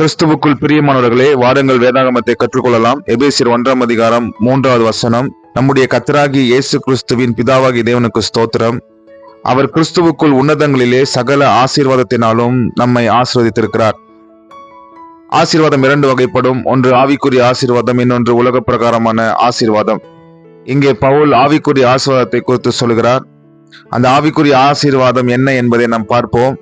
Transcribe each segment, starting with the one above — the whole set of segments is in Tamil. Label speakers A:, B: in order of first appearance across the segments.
A: கிறிஸ்துவுக்குள் பிரியமானவர்களே வாருங்கள் வேதாகமத்தை கற்றுக்கொள்ளலாம். எபேசியர் ஒன்றாம் அதிகாரம் மூன்றாவது வசனம். நம்முடைய கத்தராகி இயேசு கிறிஸ்துவின் பிதாவாகி தேவனுக்கு ஸ்தோத்திரம். அவர் கிறிஸ்துவுக்குள் உன்னதங்களிலே சகல ஆசீர்வாதத்தினாலும் நம்மை ஆசீர்வதித்திருக்கிறார். ஆசீர்வாதம் இரண்டு வகைப்படும். ஒன்று ஆவிக்குரிய ஆசீர்வாதம் இன்னொன்று உலக பிரகாரமான ஆசீர்வாதம். இங்கே பவுல் ஆவிக்குரிய ஆசீர்வாதத்தை குறித்து சொல்கிறார். அந்த ஆவிக்குரிய ஆசீர்வாதம் என்ன என்பதை நாம் பார்ப்போம்.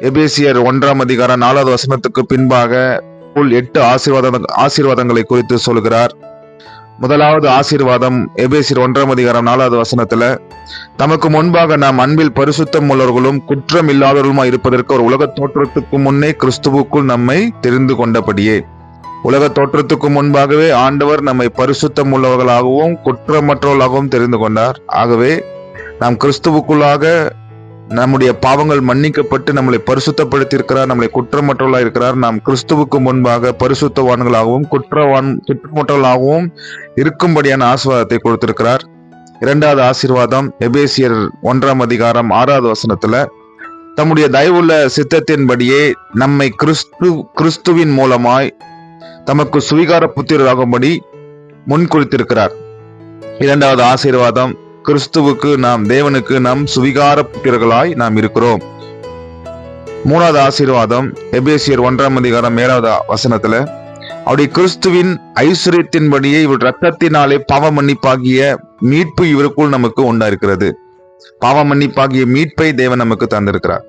A: எபேசியர் ஒன்றாம் அதிகாரம் நாலாவது வசனத்துக்கு பின்பாக உள் எட்டு ஆசீர்வாத ஆசீர்வாதங்களை குறித்து சொல்கிறார். முதலாவது ஆசீர்வாதம் எபேசியர் ஒன்றாம் அதிகாரம் நாலாவது வசனத்துல தமக்கு முன்பாக நாம் அன்பில் பரிசுத்தம் உள்ளவர்களும் குற்றம் இல்லாதவர்களுமா இருப்பதற்கு ஒரு உலக தோற்றத்துக்கு முன்னே கிறிஸ்துவுக்குள் நம்மை தெரிந்து கொண்டபடியே. உலக தோற்றத்துக்கு முன்பாகவே ஆண்டவர் நம்மை பரிசுத்தம் உள்ளவர்களாகவும் குற்றமற்றவர்களாகவும் தெரிந்து கொண்டார். ஆகவே நாம் கிறிஸ்துவுக்குள்ளாக நம்முடைய பாவங்கள் மன்னிக்கப்பட்டு நம்மளை பரிசுத்தப்படுத்தி இருக்கிறார் நம்மளை குற்றமற்றவர்களாக இருக்கிறார். நாம் கிறிஸ்துவுக்கு முன்பாக பரிசுத்தவான்களாகவும் குற்றவான் குற்றமற்றவர்களாகவும் இருக்கும்படியான ஆசீர்வாதத்தை கொடுத்திருக்கிறார். இரண்டாவது ஆசீர்வாதம் எபேசியர் ஒன்றாம் அதிகாரம் ஆறாவது வசனத்துல தம்முடைய தயவுள்ள சித்தத்தின்படியே நம்மை கிறிஸ்து கிறிஸ்துவின் மூலமாய் தமக்கு சுவீகார புத்திரராகும்படி முன் குறித்திருக்கிறார் இரண்டாவது ஆசீர்வாதம் கிறிஸ்துவுக்கு நாம் தேவனுக்கு நம் சுவிகார புத்திரர்களாய் நாம் இருக்கிறோம். மூணாவது ஆசீர்வாதம் எபேசியர் ஒன்றாம் அதிகாரம் ஏழாவது வசனத்துல அவருடைய கிறிஸ்துவின் ஐஸ்வர்யத்தின்படியே இவர் ரத்தத்தினாலே பாவ மன்னிப்பாகிய மீட்பு இவருக்குள் நமக்கு உண்டாயிருக்கிறது. பாவ மன்னிப்பாகிய மீட்பை தேவன் நமக்கு தந்திருக்கிறார்.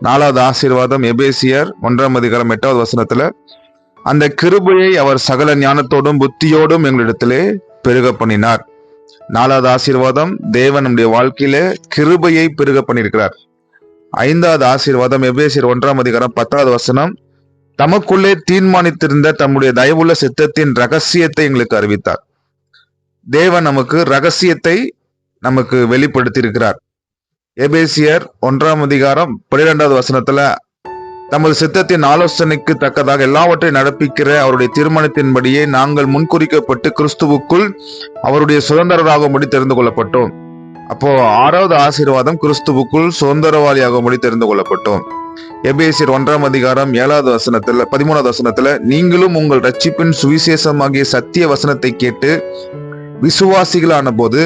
A: நாலாவது ஆசீர்வாதம் எபேசியர் ஒன்றாம் அதிகாரம் எட்டாவது வசனத்துல அந்த கிருபையை அவர் சகல ஞானத்தோடும் புத்தியோடும் எங்களிடத்திலே பெருக பண்ணினார் நாலாவது ஆசீர்வாதம் தேவன் நம்முடைய வாழ்க்கையில கிருபையை பெருக பண்ணியிருக்கிறார். ஐந்தாவது ஆசீர்வாதம் எபேசியர் ஒன்றாம் அதிகாரம் பத்தாவது வசனம் தமக்குள்ளே தீர்மானித்திருந்த தம்முடைய தயவுள்ள சித்தத்தின் ரகசியத்தை எங்களுக்கு அறிவித்தார். தேவன் நமக்கு ரகசியத்தை நமக்கு வெளிப்படுத்தி இருக்கிறார் எபேசியர் ஒன்றாம் அதிகாரம் பனிரெண்டாவது வசனத்துல தமது சித்தத்தின் ஆலோசனைக்கு தக்கதாக எல்லாவற்றையும் நடப்பிக்கிற அவருடைய தீர்மானத்தின்படியே நாங்கள் முன்குறிக்கப்பட்டு கிறிஸ்துவுக்குள் அவருடைய சுதந்திரராகும்படி தெரிந்து கொள்ளப்பட்டோம். அப்போ ஆறாவது ஆசீர்வாதம் கிறிஸ்துவுக்குள் சுதந்திரவாளியாகும்படி தெரிந்து கொள்ளப்பட்டோம். எபேசியர் ஒன்றாம் அதிகாரம் ஏழாவது வசனத்துல பதிமூணாவது வசனத்துல நீங்களும் உங்கள் ரட்சிப்பின் சுவிசேஷமாகிய சத்திய வசனத்தை கேட்டு விசுவாசிகளான போது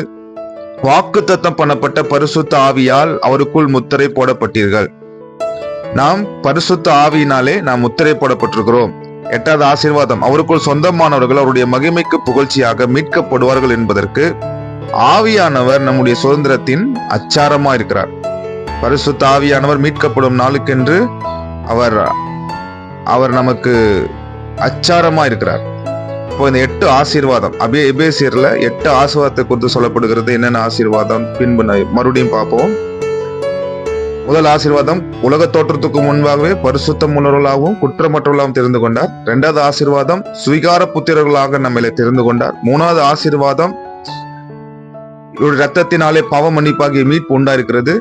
A: வாக்கு தத்தம் பண்ணப்பட்ட பரிசுத்த ஆவியால் அவருக்குள் முத்திரை போடப்பட்டீர்கள். நாம் பரிசுத்த ஆவியினாலே நாம் முத்திரை போடப்பட்டிருக்கிறோம் எட்டாவது ஆசீர்வாதம். அவருக்குள் சொந்தமானவர்கள் அவருடைய மகிமைக்கு புகழ்ச்சியாக மீட்கப்படுவார்கள் என்பதற்கு ஆவியானவர் நம்முடைய சுதந்திரத்தின் அச்சாரமா இருக்கிறார். பரிசுத்த ஆவியானவர் மீட்கப்படும் நாளுக்கென்று அவர் அவர் நமக்கு அச்சாரமா இருக்கிறார். இப்போ இந்த எட்டு ஆசீர்வாதம் அபே எபேசியர்ல எட்டு ஆசீர்வாதத்தை குறித்து சொல்லப்படுகிறது. என்னென்ன ஆசீர்வாதம்? பின்பு மறுபடியும் பார்ப்போம். முதல் ஆசீர்வாதம் உலக தோற்றத்துக்கு முன்பாகவே பரிசுத்தம் உள்ளவர்களாகவும் குற்றமற்றவர்களாகவும் தெரிந்து கொண்டார். இரண்டாவது ஆசீர்வாதம் சுவிகார புத்திரர்களாக நம்மளை தெரிந்து கொண்டார். மூணாவது ஆசீர்வாதம் இவருடைய ரத்தத்தினாலே பாவ மன்னிப்பாகிய மீட்பு உண்டாயிருக்கிறது.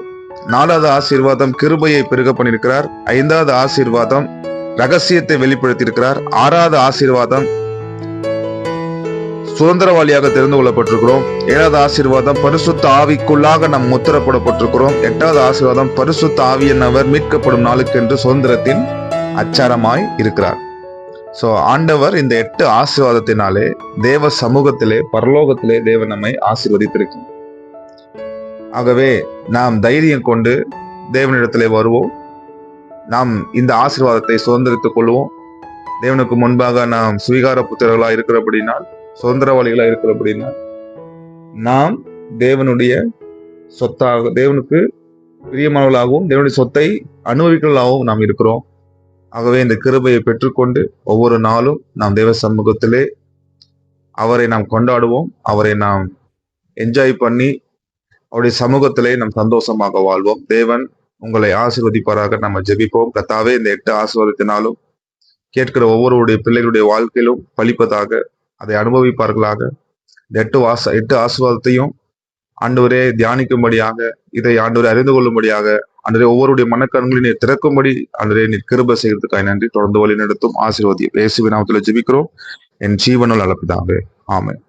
A: நாலாவது ஆசீர்வாதம் கிருபையை பெருக பண்ணியிருக்கிறார். ஐந்தாவது ஆசீர்வாதம் ரகசியத்தை வெளிப்படுத்தியிருக்கிறார். ஆறாவது ஆசீர்வாதம் சுதந்திரவாளியாக தெரிந்து கொள்ளப்பட்டிருக்கிறோம். ஏழாவது ஆசீர்வாதம் பரிசுத்த ஆவிக்குள்ளாக நாம் முத்திரப்படப்பட்டிருக்கிறோம். எட்டாவது ஆசீர்வாதம் பரிசுத்த ஆவியனவர் மீட்கப்படும் நாளுக்கென்று சுதந்திரத்தின் அச்சாரமாய் இருக்கிறார். ஸோ ஆண்டவர் இந்த எட்டு ஆசீர்வாதத்தினாலே தேவ சமூகத்திலே பரலோகத்திலே தேவன் நம்மை ஆசீர்வதித்திருக்கும் ஆகவே நாம் தைரியம் கொண்டு தேவனிடத்திலே வருவோம். நாம் இந்த ஆசீர்வாதத்தை சுதந்திரித்துக் கொள்வோம். தேவனுக்கு முன்பாக நாம் சுவீகார புத்திரர்களாக இருக்கிறபடினால் சுதந்திரவாளிகளாக இருக்கிற அப்படின்னா நாம் தேவனுடைய சொத்தாக தேவனுக்கு பிரியமானவர்களாகவும் தேவனுடைய சொத்தை அனுபவிக்கலாகவும் நாம் இருக்கிறோம். ஆகவே இந்த கிருபையை பெற்றுக்கொண்டு ஒவ்வொரு நாளும் நாம் தேவ சமூகத்திலே அவரை நாம் கொண்டாடுவோம். அவரை நாம் என்ஜாய் பண்ணி அவருடைய சமூகத்திலே நாம் சந்தோஷமாக வாழ்வோம். தேவன் உங்களை ஆசீர்வதிப்பாராக. நம்ம ஜெபிப்போம். கத்தாவே இந்த எட்டு ஆசீர்வாதத்தினாலும் கேட்கிற ஒவ்வொருடைய பிள்ளைகளுடைய வாழ்க்கையிலும் பழிப்பதாக அதை அனுபவிப்பார்களாக? இந்த எட்டு வாச எட்டு ஆசீர்வாதத்தையும் ஆண்டவரே தியானிக்கும்படியாக இதை ஆண்டவரை அறிந்து கொள்ளும்படியாக அன்றே ஒவ்வொருடைய மனக்கண்களை நீர் திறக்கும்படி அன்றே நீர் கிருப செய்கிறதுக்காக நன்றி. தொடர்ந்து வழி நடத்தும் ஆசீர்வாதி இயேசுவின் நாமத்தில் ஜெபிக்கிறோம். என் ஜீவனுள் அளப்பிதாவே ஆமென்.